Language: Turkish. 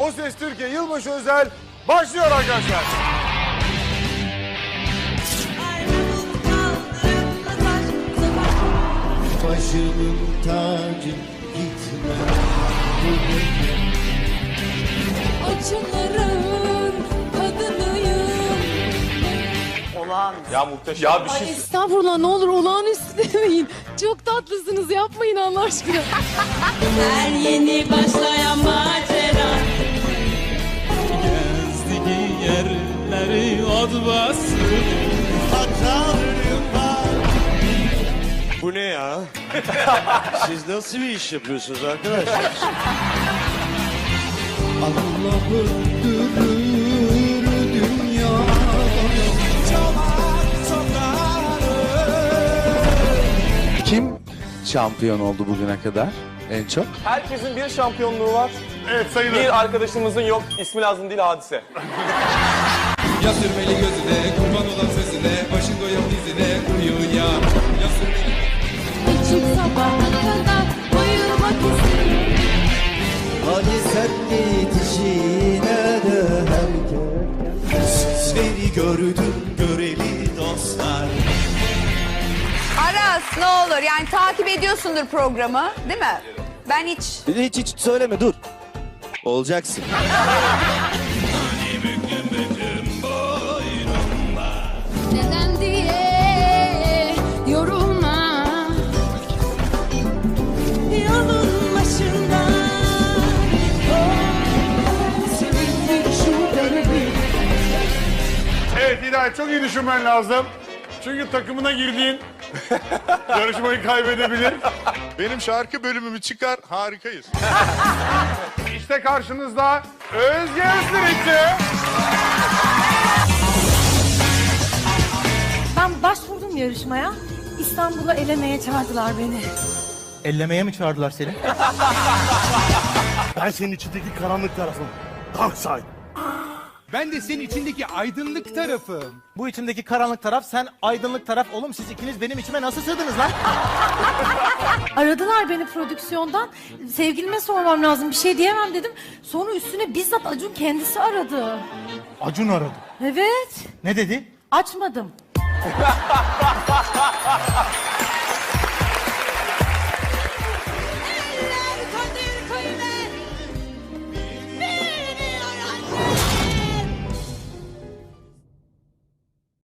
O Ses Türkiye Yılbaşı Özel başlıyor arkadaşlar. Başımın tacı gitme Acıların kadınıyım. Ya muhteşem. Ya bir Ay estağfurullah ne olur olağanüstü demeyin. Çok tatlısınız yapmayın Allah aşkına. Her yeni başlayan macera var Bu ne ya? Siz nasıl bir iş yapıyorsunuz arkadaşlar? Dünya Kim şampiyon oldu bugüne kadar en çok? Herkesin bir şampiyonluğu var. Evet sayılır. Bir arkadaşımızın yok. İsmi lazım değil hadise. Ya sürmeli gözüne, kurban olan sözüne, başın koyup dizine, uyu ya. Ya sürmeli Açık sabaha kadar uyumak istedim. Hadi sen yetişine de herkes Seni gördüm göreli dostlar Aras ne olur yani takip ediyorsundur programı değil mi? Ben hiç Hiç hiç söyleme dur. Olacaksın. Evet Hidayet çok iyi düşünmen lazım. Çünkü takımına girdiğin yarışmayı kaybedebilir. Benim şarkı bölümümü çıkar, harikayız. İşte karşınızda Özge Öztürkçü. Ben başvurdum yarışmaya İstanbul'a elemeye çağırdılar beni Ellemeye mi çağırdılar seni? Ben senin içindeki karanlık tarafım. Dark side. Ben de senin içindeki aydınlık tarafım. Bu içimdeki karanlık taraf, sen aydınlık taraf. Oğlum siz ikiniz benim içime nasıl sığdınız lan? Aradılar beni prodüksiyondan Sevgilime sormam lazım bir şey diyemem dedim Sonra üstüne bizzat Acun kendisi aradı Acun aradı. Evet Ne dedi? açmadım